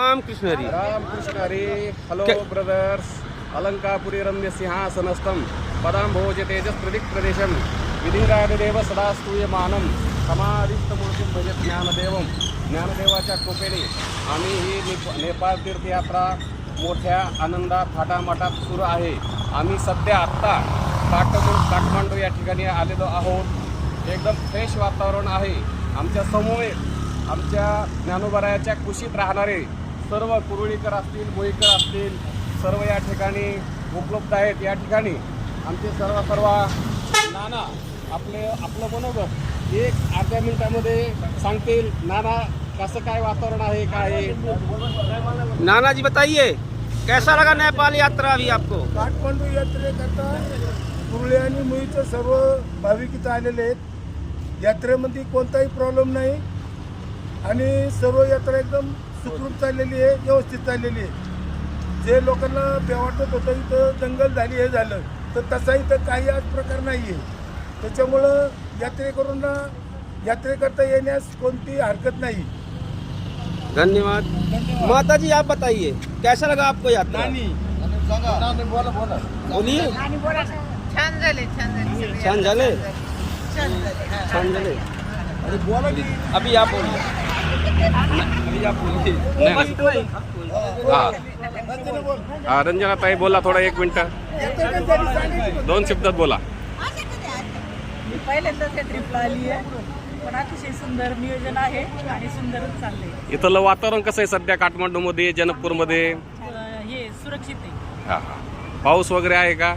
Ramakrishna Hari. Ramakrishna Hari. Hello brothers Alankapuri रम्य सिंहासनस्थम। पदांभोज तेजस प्रदिक प्रदेशम विधिंगादेव सदा स्तूयमानं समाधिस्तमूर्तीं भजत ज्ञानदेवम। ज्ञानदेवाच्या कृपेने आम्ही ही नेप- नेपाळ तीर्थयात्रा मोठ्या आनंदात थाटामाटात सुरू आहे. आम्ही सध्या आत्ता काठमंडू काठमांडू या ठिकाणी आलेलो आहोत. एकदम फ्रेश वातावरण आहे. आमच्यासमोर आमच्या ज्ञानोबरायाच्या कुशीत राहणारे सर्व कुरुळीकर असतील मोईकर असतील सर्व या ठिकाणी उपलब्ध आहेत. या ठिकाणी आमचे सर्व सर्व नाना आपले आपलं बनवलं एक अर्ध्या मिनिटामध्ये सांगतील नाना कसं काय वातावरण आहे काय आहे? नाना जी बताइए कैसा लगा नेपाल यात्रा अभी आपको? काठमांडू यात्रेकरता कुर्ळे आणि मुळीचे सर्व भाविक इथं आलेले आहेत. यात्रेमध्ये कोणताही प्रॉब्लेम नाही. आणि सर्व यात्रा एकदम सुखरूप चाललेली आहे व्यवस्थित चाललेली आहे. जे लोकांना बेवाटत होतं इथं दंगल झाली हे झालं तर तसा इथं काही आज प्रकार नाही आहे त्याच्यामुळं यात्रेकरूंना यात्रेकरता येण्यास कोणती हरकत नाही. धन्यवाद. माता जी आप बताइए कैसा लगा आपको यात्रा? बोलिए. छान झाले छान झाले. छान झाले? छान झाले. हा. छान झाले अभी आप बोलिए। अभी आप बोलिए। हा। हा रंजनाताई बोला थोडा एक मिनटं। दोन शब्दात बोला. मी पहिल्यांदाच या ट्रिपला आली आहे पण अतिशय सुंदर नियोजन आहे आणि सुंदरच चाललंय इथलं वातावरण कसं आहे सध्या? काठमांडूमध्ये जनकपूरमध्ये? अं, हे सुरक्षित आहे हा, हा. पाऊस वगैरे आहे का?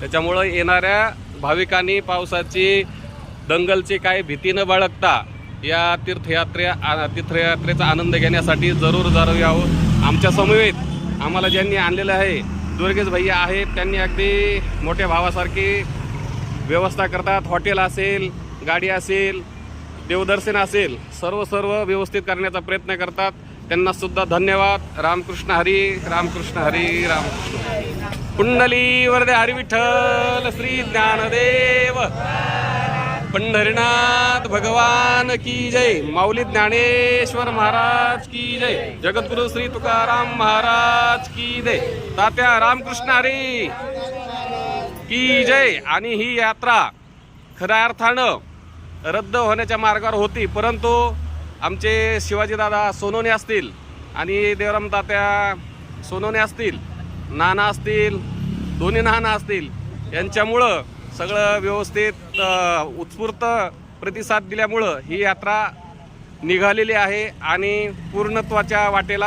त्याच्यामुळं येणाऱ्या भाविकांनी पावसाची दंगलची काही भीती न बाळगता या तीर्थयात्रे आ- तीर्थयात्रेचा आनंद घेण्यासाठी जरूर जरूर यावं आमच्या समवेत आम्हाला ज्यांनी आणलेलं आहे दुर्गेश भैया आहेत त्यांनी अगदी मोठ्या भावासारखी व्यवस्था करतात. हॉटेल असेल गाडी असेल देवदर्शन असेल सर्व सर्व व्यवस्थित करण्याचा प्रयत्न करतात. त्यांना सुद्धा धन्यवाद. रामकृष्ण हरी रामकृष्ण हरी रामकृष्ण. कुंडली वरदे हरी विठ्ठल श्री ज्ञानदेव. पंढरीनाथ भगवान की जय. माऊली ज्ञानेश्वर महाराज की जय. जगद्गुरु श्री तुकाराम महाराज की जय. तात्या रामकृष्ण हरी की जय. आणि ही यात्रा खऱ्या अर्थानं रद्द होण्याच्या मार्गावर होती. परंतु आमचे शिवाजीदादा सोनोने असतील आणि देवराम तात्या सोनोने असतील नाना असतील दोन्ही नाना असतील यांच्यामुळं सगळं व्यवस्थित उत्स्फूर्त प्रतिसाद दिल्यामुळं ही यात्रा निघालेली आहे आणि पूर्णत्वाच्या वाटेला